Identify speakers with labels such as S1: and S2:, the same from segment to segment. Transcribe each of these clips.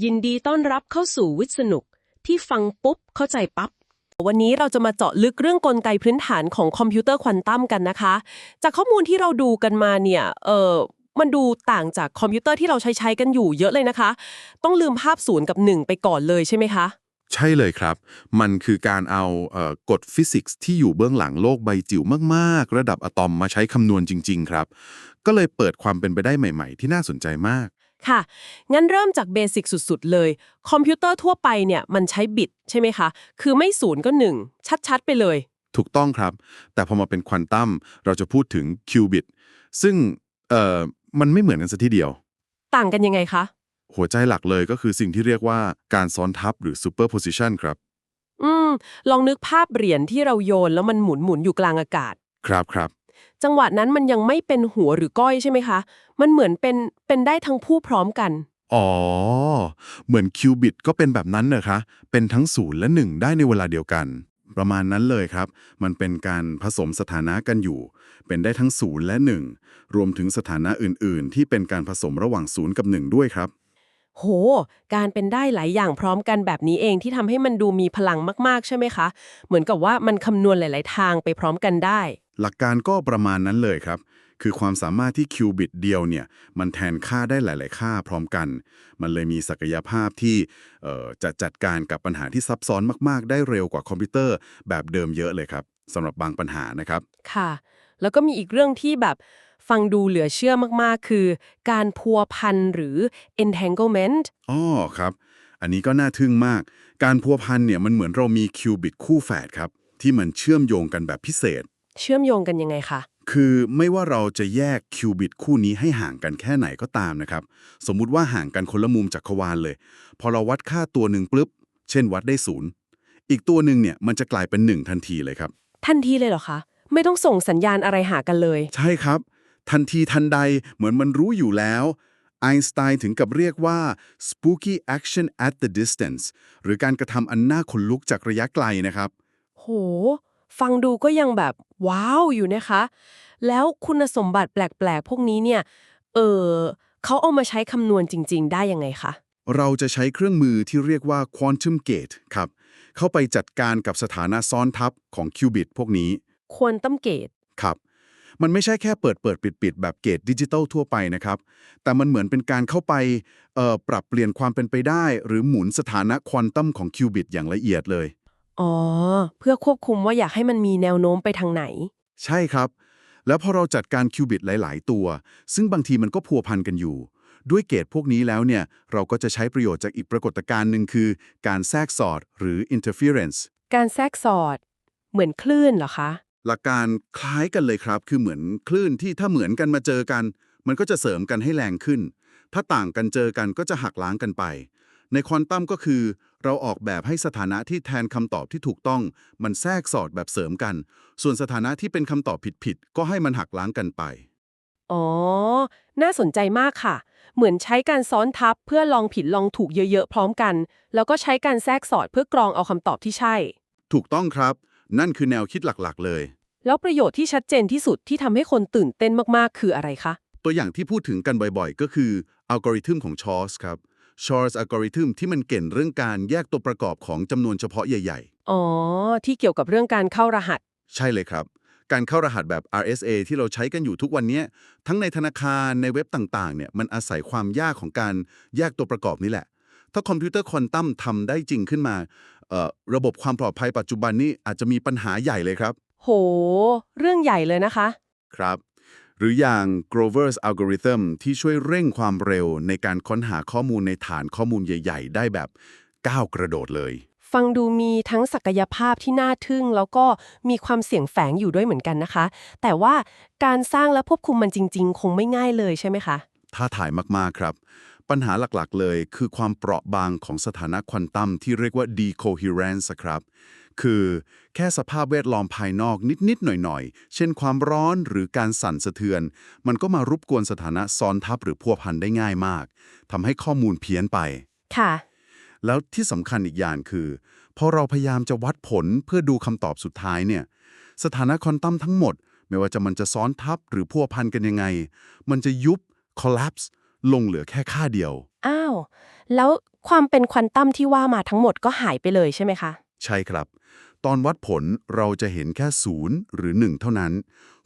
S1: ยินดีต้อนรับเข้าสู่วิทย์สนุก ที่ฟังปุ๊บเข้าใจปั๊บ วันนี้เราจะมาเจาะลึกเรื่องกลไกพื้นฐานของคอมพิวเตอร์ควอนตัมกันนะคะ จากข้อมูลที่เราดูกันมาเนี่ยเออมันดูต่างจากคอมพิวเตอร์ที่เราใช้ใช้กันอยู่เยอะเลยนะคะ ต้องลืมภาพศูนย์กับหนึ่งไปก่อนเลยใช่ไหมคะ
S2: ใช่เลยครับ มันคือการเอาเอ่อกฎฟิสิกส์ที่อยู่เบื้องหลังโลกใบจิ๋วมากๆ ระดับอะตอมมาใช้คำนวณจริง ๆ ครับ ก็เลยเปิดความเป็นไปได้ใหม่ ๆ ที่น่าสนใจมาก
S1: ค่ะ งั้นเริ่มจากเบสิกสุดๆ เลย คอมพิวเตอร์ทั่วไปเนี่ยมันใช้บิตใช่ไหมคะ คือไม่ศูนย์ก็หนึ่งชัดๆ ไปเลย
S2: ถูกต้องครับ แต่พอมาเป็นควอนตัมเราจะพูดถึงคิวบิต ซึ่งเอ่อมันไม่เหมือนกันซะทีเดียว
S1: ต่างกันยังไงคะ
S2: หัวใจหลักเลยก็คือสิ่งที่เรียกว่าการซ้อนทับหรือ superposition ครับ
S1: อืม ลองนึกภาพเหรียญที่เราโยนแล้วมันหมุนหมุนๆอยู่กลางอากาศ
S2: ครับครับ
S1: จังหวะนั้นมันยังไม่เป็นหัวหรือก้อยใช่ไหมคะ มันเหมือนเป็นเป็นได้ทั้งผู้พร้อมกัน
S2: อ๋อ เหมือนคิวบิตก็เป็นแบบนั้นเนอะคะ เป็นทั้งศูนย์และหนึ่งได้ในเวลาเดียวกัน ประมาณนั้นเลยครับ มันเป็นการผสมสถานะกันอยู่ เป็นได้ทั้งศูนย์และหนึ่งรวมถึงสถานะอื่น ๆ ที่เป็นการผสมระหว่างศูนย์กับหนึ่งด้วยครับ
S1: โห การเป็นได้หลายอย่างพร้อมกันแบบนี้เองที่ทำให้มันดูมีพลังมาก ๆ ใช่ไหมคะ เหมือนกับว่ามันคำนวณหลาย ๆ ทางไปพร้อมกันได้
S2: หลักการก็ประมาณนั้นเลยครับ คือความสามารถที่คิวบิตเดียวเนี่ย มันแทนค่าได้หลาย ๆ ค่าพร้อมกัน มันเลยมีศักยภาพที่เอ่อจะจัดการกับปัญหาที่ซับซ้อนมาก ๆ ได้เร็วกว่าคอมพิวเตอร์แบบเดิมเยอะเลยครับสำหรับบางปัญหานะครับ
S1: ค่ะ แล้วก็มีอีกเรื่องที่แบบ ฟังดูเหลือเชื่อมากๆ คือ การพัวพันหรือ entanglement
S2: อ๋อครับ อันนี้ก็น่าทึ่งมาก การพัวพันเนี่ยมันเหมือนเรามีคิวบิตคู่แฝดครับ ที่มันเชื่อมโยงกันแบบพิเศษ
S1: เชื่อมโยงกันยังไงคะ
S2: คือไม่ว่าเราจะแยกคิวบิตคู่นี้ให้ห่างกันแค่ไหนก็ตามนะครับ สมมุติว่าห่างกันคนละมุมจักรวาลเลย พอเราวัดค่าตัวหนึ่งปุ๊บ เช่นวัดได้ศูนย์อีกตัวหนึ่งเนี่ยมันจะกลายเป็นหนึ่งทันทีเลยครับ
S1: ทันทีเลยเหรอคะ ไม่ต้องส่งสัญญาณอะไรหากันเลย
S2: ใช่ครับ ทันทีทันใดเหมือนมันรู้อยู่แล้วไอน์สไตน์ถึงกับเรียกว่า spooky action at the distance หรือการกระทำอันน่าขนลุกจากระยะไกลนะครับ
S1: โห ฟังดูก็ยังแบบว้าวอยู่นะคะ แล้วคุณสมบัติแปลก ๆ พวกนี้เนี่ย เออเขาเอามาใช้คำนวณจริง ๆ ได้ยังไงคะ
S2: เราจะใช้เครื่องมือที่เรียกว่า quantum gate ครับ เข้าไปจัดการกับสถานะซ้อนทับของคิวบิตพวกนี้
S1: ควรตั้มเกต
S2: ครับ มันไม่ใช่แค่เปิดเปิดปิดปิดแบบเกตดิจิตอลทั่วไปนะครับ แต่มันเหมือนเป็นการเข้าไปเอ่อปรับเปลี่ยนความเป็นไปได้ หรือหมุนสถานะควอนตัมของคิวบิตอย่างละเอียดเลย
S1: อ๋อ เพื่อควบคุมว่าอยากให้มันมีแนวโน้มไปทางไหน
S2: ใช่ครับ แล้วพอเราจัดการคิวบิตหลาย ๆ ตัว ซึ่งบางทีมันก็พัวพันกันอยู่ ด้วยเกตพวกนี้แล้วเนี่ย เราก็จะใช้ประโยชน์จากอีกปรากฏการณ์หนึ่งคือ การแทรกสอดหรือ interference
S1: การแทรกสอด เหมือนคลื่นเหรอคะ
S2: หลักการคล้ายกันเลยครับ คือเหมือนคลื่นที่ถ้าเหมือนกันมาเจอกัน มันก็จะเสริมกันให้แรงขึ้น ถ้าต่างกันเจอกันก็จะหักล้างกันไป ในควอนตัมก็คือ เราออกแบบให้สถานะที่แทนคำตอบที่ถูกต้อง มันแทรกสอดแบบเสริมกัน ส่วนสถานะที่เป็นคำตอบผิดๆก็ให้มันหักล้างกันไป
S1: อ๋อ น่าสนใจมากค่ะ เหมือนใช้การซ้อนทับเพื่อลองผิดลองถูกเยอะๆพร้อมกัน แล้วก็ใช้การแทรกสอดเพื่อกรองเอาคำตอบที่ใช่
S2: ถูกต้องครับ นั่นคือแนวคิดหลักๆ เลย
S1: แล้วประโยชน์ที่ชัดเจนที่สุดที่ทำให้คนตื่นเต้นมากๆ คืออะไรคะ
S2: ตัวอย่างที่พูดถึงกันบ่อยๆ ก็คืออัลกอริทึมของชอร์สครับชอร์สอัลกอริทึมที่มันเก่นเรื่องการแยกตัวประกอบของจำนวนเฉพาะใหญ่ๆ
S1: อ๋อ ที่เกี่ยวกับเรื่องการเข้ารหัส
S2: ใช่เลยครับ การเข้ารหัสแบบ RSA ที่เราใช้กันอยู่ทุกวันนี้ทั้งในธนาคารในเว็บต่างๆเนี่ยมันอาศัยความยากของการแยกตัวประกอบนี่แหละ ถ้าคอมพิวเตอร์ควอนตัมทำได้จริงขึ้นมาเอ่อ ระบบความปลอดภัยปัจจุบันนี้อาจจะมีปัญหาใหญ่เลยครับ
S1: โห เรื่องใหญ่เลยนะคะ
S2: ครับ หรืออย่าง Grover's algorithm ที่ช่วยเร่งความเร็วในการค้นหาข้อมูลในฐานข้อมูลใหญ่ ๆ ได้แบบก้าวกระโดดเลย
S1: ฟังดูมีทั้งศักยภาพที่น่าทึ่ง แล้วก็มีความเสี่ยงแฝงอยู่ด้วยเหมือนกันนะคะ แต่ว่าการสร้างและควบคุมมันจริง ๆ คงไม่ง่ายเลยใช่ไหมคะ
S2: ท้าทายมาก ๆ ครับ ปัญหาหลัก ๆ เลยคือความเปราะบางของสถานะควอนตัมที่เรียกว่า decoherence ครับ คือแค่สภาพแวดล้อมภายนอกนิด ๆ หน่อย ๆ เช่นความร้อนหรือการสั่นสะเทือน มันก็มารบกวนสถานะซ้อนทับหรือพัวพันได้ง่ายมากทำให้ข้อมูลเพี้ยนไป
S1: ค่ะ
S2: แล้วที่สำคัญอีกอย่างคือพอเราพยายามจะวัดผลเพื่อดูคำตอบสุดท้ายเนี่ยสถานะควอนตัมทั้งหมดไม่ว่าจะมันจะซ้อนทับหรือพัวพันกันยังไง มันจะยุบ collapse ลงเหลือแค่ค่าเดียว
S1: อ้าว แล้วความเป็นควอนตัมที่ว่ามาทั้งหมดก็หายไปเลยใช่ไหมคะ
S2: ใช่ครับ ตอนวัดผลเราจะเห็นแค่ศูนย์หรือหนึ่งเท่านั้น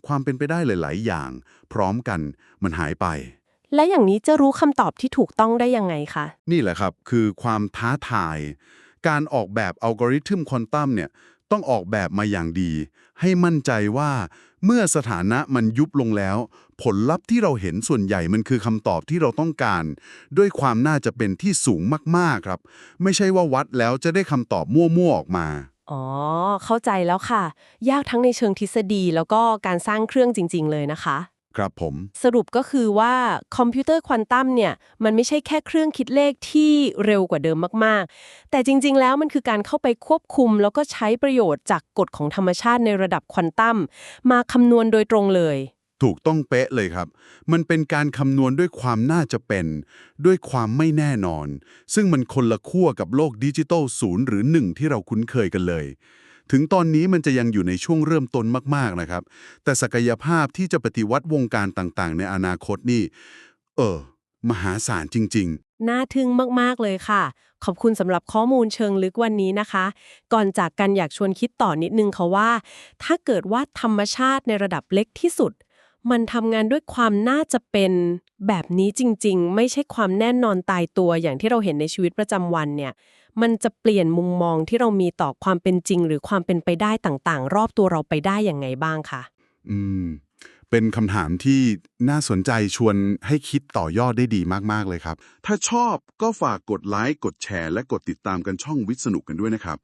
S2: ความเป็นไปได้หลาย ๆ อย่าง พร้อมกันมันหายไป
S1: และอย่างนี้จะรู้คำตอบที่ถูกต้องได้ยังไงคะ
S2: นี่แหละครับคือความท้าทาย การออกแบบอัลกอริทึมควอนตัมเนี่ย ต้องออกแบบมาอย่างดี ให้มั่นใจว่าเมื่อสถานะมันยุบลงแล้ว ผลลัพธ์ที่เราเห็นส่วนใหญ่มันคือคำตอบที่เราต้องการ ด้วยความน่าจะเป็นที่สูงมากๆครับ ไม่ใช่ว่าวัดแล้วจะได้คำตอบมั่วๆออกมา
S1: อ๋อ เข้าใจแล้วค่ะ ยากทั้งในเชิงทฤษฎีแล้วก็การสร้างเครื่องจริง ๆ เลยนะคะ
S2: ครับผม
S1: สรุปก็คือว่าคอมพิวเตอร์ควอนตัมเนี่ย มันไม่ใช่แค่เครื่องคิดเลขที่เร็วกว่าเดิมมาก ๆ แต่จริง ๆ แล้วมันคือการเข้าไปควบคุม แล้วก็ใช้ประโยชน์จากกฎของธรรมชาติในระดับควอนตัมมาคำนวณโดยตรงเลย
S2: ถูกต้องเป๊ะเลยครับ มันเป็นการคำนวณด้วยความน่าจะเป็น ด้วยความไม่แน่นอน ซึ่งมันคนละขั้วกับโลกดิจิทัลศูนย์หรือหนึ่งที่เราคุ้นเคยกันเลย ถึงตอนนี้มันจะยังอยู่ในช่วงเริ่มต้นมาก ๆนะครับ แต่ศักยภาพที่จะปฏิวัติวงการต่างๆ ในอนาคตนี่ เออ มหาศาลจริง ๆ
S1: น่าทึ่งมาก ๆ เลยค่ะ ขอบคุณสำหรับข้อมูลเชิงลึกวันนี้นะคะ ก่อนจากกันอยากชวนคิดต่อนิดนึงค่ะว่า ถ้าเกิดว่าธรรมชาติในระดับเล็กที่สุด มันทำงานด้วยความน่าจะเป็นแบบนี้จริง ๆ ไม่ใช่ความแน่นอนตายตัวอย่างที่เราเห็นในชีวิตประจำวันเนี่ย มันจะเปลี่ยนมุมมองที่เรามีต่อความเป็นจริง หรือความเป็นไปได้ต่างๆ รอบตัวเราไปได้อย่างไงบ้างคะ
S2: อืม เป็นคำถามที่น่าสนใจชวนให้คิดต่อยอดได้ดีมากๆเลยครับ ถ้าชอบก็ฝากกดไลค์กดแชร์ และกดติดตามกันช่องวิทย์สนุกกันด้วยนะครับ